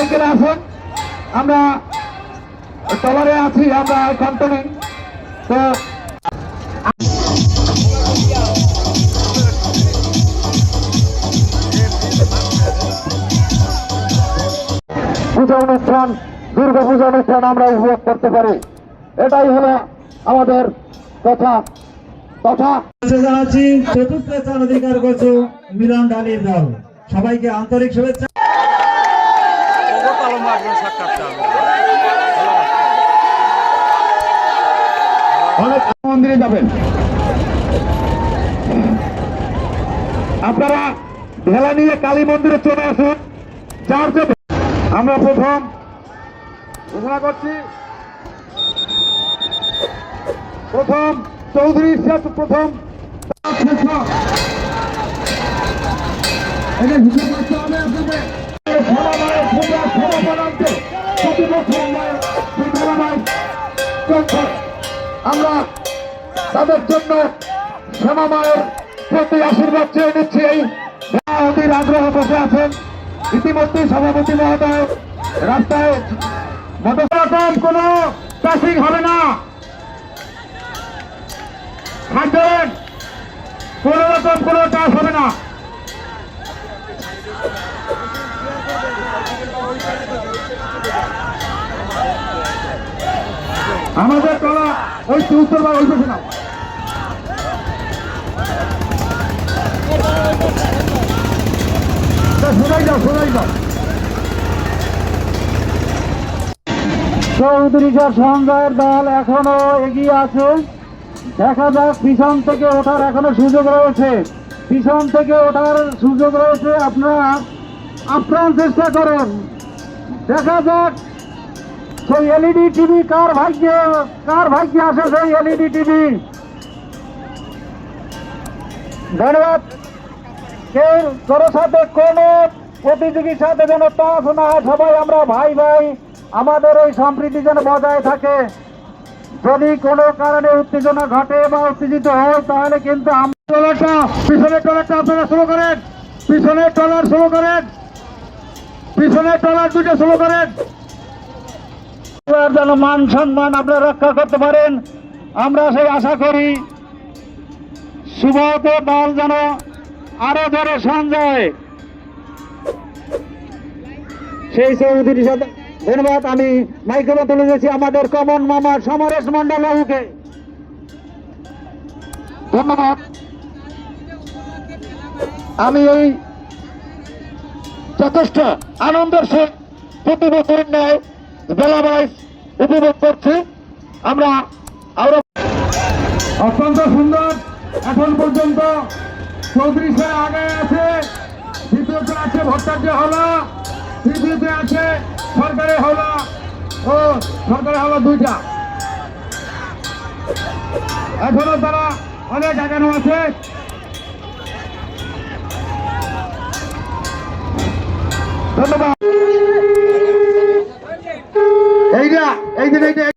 মোটরসাইকেলে আসুন। আমরা টলারে আছি, আমরা কন্ট্রোলিং তো পূজা অনুষ্ঠান, দুর্গা পূজা অনুষ্ঠান আমরা উপভোগ করতে পারি। এটাই হলো আমাদের কথা। কথা। জানাচ্ছি চতুর্থ স্থান অধিকার করছ মিলন ডালির দল। সবাইকে আন্তরিক শুভেচ্ছা। অনেক মন্দিরে যাবেন। আপনারা ভেলা নিয়ে কালী মন্দিরে চলে আসুন। চার্চে আমরা প্রথম ঘোষণা করছি। প্রথম চৌধুরী শেষ প্রথম করতে হবে আপনাদের আমরা তাদের জন্য শ্যামা মায়ের প্রতি আশীর্বাদ চেয়ে নিচ্ছি। এই অধীর আগ্রহ বসে আছেন। ইতিমধ্যে সভাপতি মহোদয় রাস্তায় মোটর রকম কোনো ট্রাফিক হবে না। থাকবেন কোন রকম কোনো চাষ হবে আমাদের টলা ওই উত্তর বা ওই পাশে নাও। সোজাই যাও সোজাই যাও। চৌধুরী সঞ্জয়ের দল এখনও এগিয়ে আছে। দেখা যাক পিছন থেকে ওঠার এখনও সুযোগ রয়েছে। পিছন থেকে ওঠার সুযোগ রয়েছে, আপনারা আপ্রাণ চেষ্টা করেন। দেখা যাক সেই এলইডি টিভি কার ভাগ্যে? কার ভাগ্যে আসে সেই এলইডি টিভি ধন্যবাদ। কেউ কারও সাথে কোনো প্রতিযোগীর সাথে যেন টাচ না সবাই আমরা ভাই ভাই, আমাদের এই সম্প্রীতি যেন বজায় থাকে। যদি কোনো কারণে উত্তেজনা ঘটে বা উত্তেজিত হয়, তাহলে কিন্তু টলারটা পিছনের আপনারা শুরু করেন। পিছনের টলার শুরু করেন। পিছনের টলার দুটো শুরু করেন। যেন মান সম্মান আপনারা রক্ষা করতে পারেন, আমরা সেই আশা করি শুভত দল যেন আরও জোরে সঞ্জয় সেই চৌধুরীর সাথে ধন্যবাদ, আমি মাইক্রোফোন তুলে দিয়েছি আমাদের কমন মামা সমরেশ মন্ডল বাবুকে। ধন্যবাদ। আমি এই যথেষ্ট আনন্দের সহিত প্রতি বছরের ন্যায় বাইশ উপভোগ করছি। আমরা আরও অত্যন্ত সুন্দর। এখন পর্যন্ত চৌত্রিশ আগে আছে। দ্বিতীয়তে আছে ভট্টাচার্য হলা তৃতীয়তে আছে সরকারি হলা ও, সরকারি হলা দুইটা। এখনও তারা অনেক আগানো আছে। এইটা এই যে এইটা